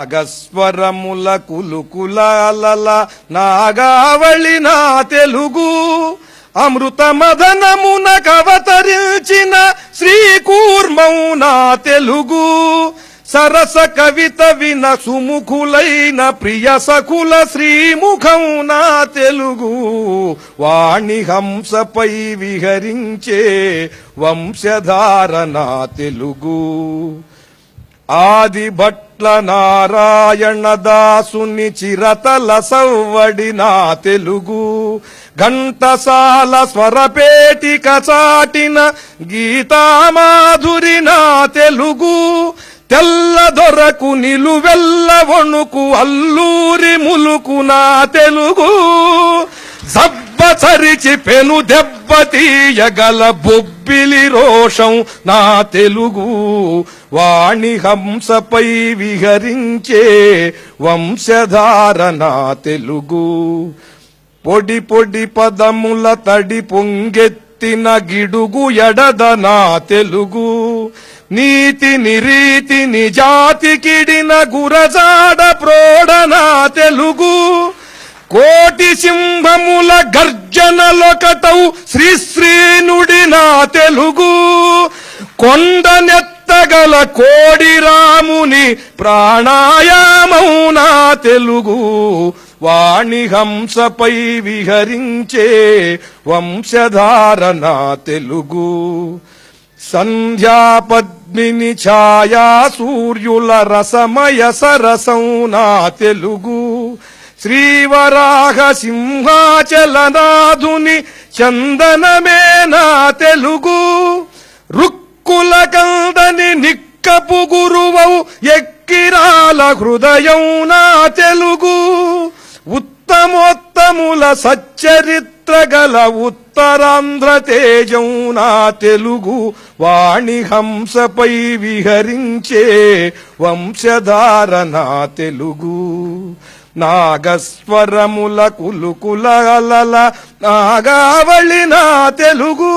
అగస్వరముల కులుకులాలల నాగావళి నా తెలుగు. అమృత మదనమున కవతరించిన శ్రీకూర్మౌ నా తెలుగు. సరస కవిత విన సుముఖులైన ప్రియ సఖుల శ్రీముఖం నా తెలుగు. వాణి హంసపై విహరించే వంశధార నా తెలుగు. ఆది పట్ల నారాయణ దాసుని చిరతల సవ్వడి నా తెలుగు. ఘంటసాల స్వరపేటిక చాటిన గీతామాధురి నా తెలుగు. తెల్ల దొరకు నిలువెల్ల వణుకు అల్లూరి ములుకు నా తెలుగు. జబ్బ పెను దెబ్బతీయగల బొబ్బిలి రోషం నా తెలుగు వాణి హంసపై విహరించే వంశధార నా తెలుగు. పొడి పొడి పదముల తడి పొంగెత్తిన గిడుగు ఎడద నా తెలుగు. నీతి నిరీతి నిజాతి కిడిన గురజాడ ప్రోడ నా తెలుగు. కోటి సింహముల గర్జనలొకటౌ శ్రీశ్రీనుడి నా తెలుగు. కొండ నెత్తగల కోడి రాముని ప్రాణాయామౌ నా తెలుగు. వాణి హంసపై విహరించే వంశధార నా తెలుగు. సంధ్యా పద్మిని ఛాయా సూర్యుల రసమయ సరసం నా తెలుగు. శ్రీవరాహ సింహాచలనాధుని చందనమే నా తెలుగు. రుక్కుల కందని నిక్కపు గురువవు ఎక్కిరాల హృదయం నా తెలుగు. ఉత్తమోత్తముల సచ్చరిత్ర గల ఉత్తరాంధ్ర తేజం నా తెలుగు. వాణి హంసపై విహరించే వంశధార నా తెలుగు. నాగస్వరముల కులుకుల నాగావళి నా తెలుగు.